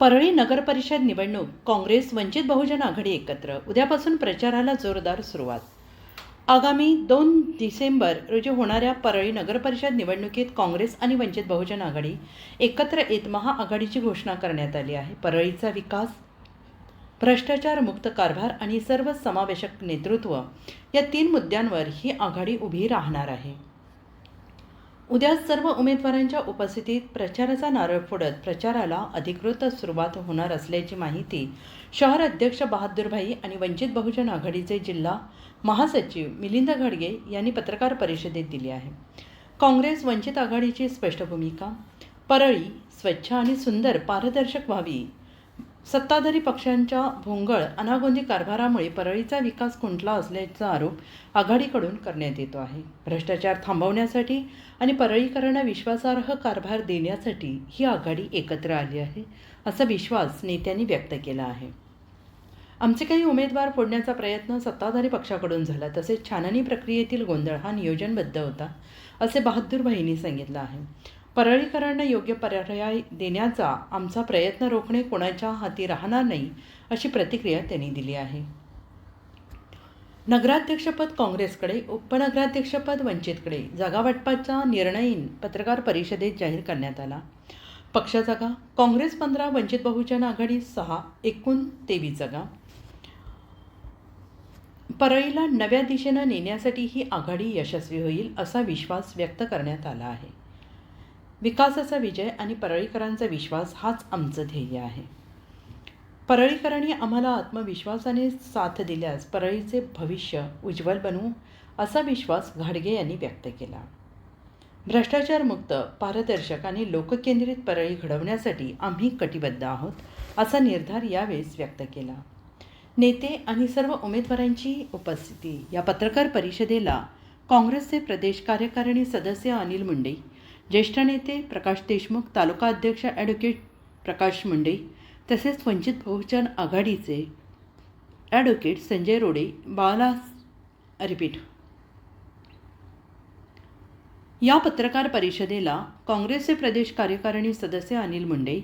परळी नगरपरिषद निवडणूक काँग्रेस वंचित बहुजन आघाडी एकत्र. उद्यापासून प्रचाराला जोरदार सुरुवात. आगामी दोन डिसेंबर रोजी होणाऱ्या परळी नगरपरिषद निवडणुकीत काँग्रेस आणि वंचित बहुजन आघाडी एकत्र येत महाआघाडीची घोषणा करण्यात आली आहे. परळीचा विकास भ्रष्टाचार मुक्त कारभार आणि सर्व समावेशक नेतृत्व या तीन मुद्द्यांवर ही आघाडी उभी राहणार आहे. उद्या सर्व उमेदवारांच्या उपस्थितीत प्रचाराचा नारळ फोडत प्रचाराला अधिकृत सुरुवात होणार असल्याची माहिती शहर अध्यक्ष बहादूरभाई आणि वंचित बहुजन आघाडीचे जिल्हा महासचिव मिलिंद घडगे यांनी पत्रकार परिषदेत दिली आहे. काँग्रेस वंचित आघाडीची स्पष्ट भूमिका परळी स्वच्छ आणि सुंदर पारदर्शक व्हावी सत्ताधारी पक्षांच्या भोंगळ अनागोंदी कारभारामुळे परळीचा विकास खुंटला असल्याचा आरोप आघाडीकडून करण्यात येतो आहे. भ्रष्टाचार थांबवण्यासाठी आणि परळीकरांना विश्वासार्ह कारभार देण्यासाठी ही आघाडी एकत्र आली आहे असा विश्वास नेत्यांनी व्यक्त केला आहे. आमचे काही उमेदवार फोडण्याचा प्रयत्न सत्ताधारी पक्षाकडून झाला तसेच छाननी प्रक्रियेतील गोंधळ हा नियोजनबद्ध होता असे बहादूर भाईंनी सांगितलं आहे. परळीकरांना योग्य पर्याय देण्याचा आमचा प्रयत्न रोखणे कोणाच्या हाती राहणार नाही अशी प्रतिक्रिया त्यांनी दिली आहे. नगराध्यक्षपद काँग्रेसकडे उपनगराध्यक्षपद वंचितकडे जागावाटपाचा निर्णय पत्रकार परिषदेत जाहीर करण्यात आला. पक्ष जागा काँग्रेस पंधरा वंचित बहुजन आघाडी सहा एकूण तेवीस जागा. परळीला नव्या दिशेनं नेण्यासाठी ही आघाडी यशस्वी होईल असा विश्वास व्यक्त करण्यात आला आहे. विकासाचा विजय आणि परळीकरांचा विश्वास हाच आमचं ध्येय आहे. परळीकरांनी आम्हाला आत्मविश्वासाने साथ दिल्यास परळीचे भविष्य उज्ज्वल बनवू असा विश्वास घाडगे यांनी व्यक्त केला. भ्रष्टाचारमुक्त पारदर्शक आणि लोककेंद्रित परळी घडवण्यासाठी आम्ही कटिबद्ध आहोत असा निर्धार यावेळेस व्यक्त केला. नेते आणि सर्व उमेदवारांची उपस्थिती या पत्रकार परिषदेला काँग्रेसचे प्रदेश कार्यकारिणी सदस्य अनिल मुंडे ज्येष्ठ नेते प्रकाश देशमुख तालुका अध्यक्ष ॲडव्होकेट प्रकाश मुंडे तसेच वंचित बहुजन आघाडीचे ॲडव्होकेट संजय रोडे बाला रिपीट. या पत्रकार परिषदेला काँग्रेसचे प्रदेश कार्यकारिणी सदस्य अनिल मुंडे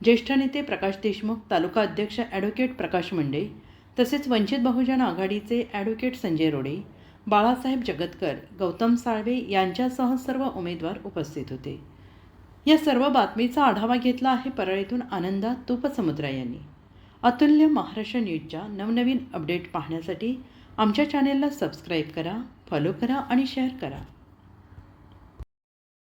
ज्येष्ठ नेते प्रकाश देशमुख तालुका अध्यक्ष ॲडव्होकेट प्रकाश मुंडे तसेच वंचित बहुजन आघाडीचे ॲडव्होकेट संजय रोडे बाळासाहेब जगतकर गौतम साळवे यांच्यासह सर्व उमेदवार उपस्थित होते. या सर्व बातमीचा आढावा घेतला आहे परळीतून आनंदा तुपसमुद्रा यांनी. अतुल्य महाराष्ट्र न्यूजच्या नवनवीन अपडेट पाहण्यासाठी आमच्या चॅनेलला सबस्क्राईब करा फॉलो करा आणि शेअर करा.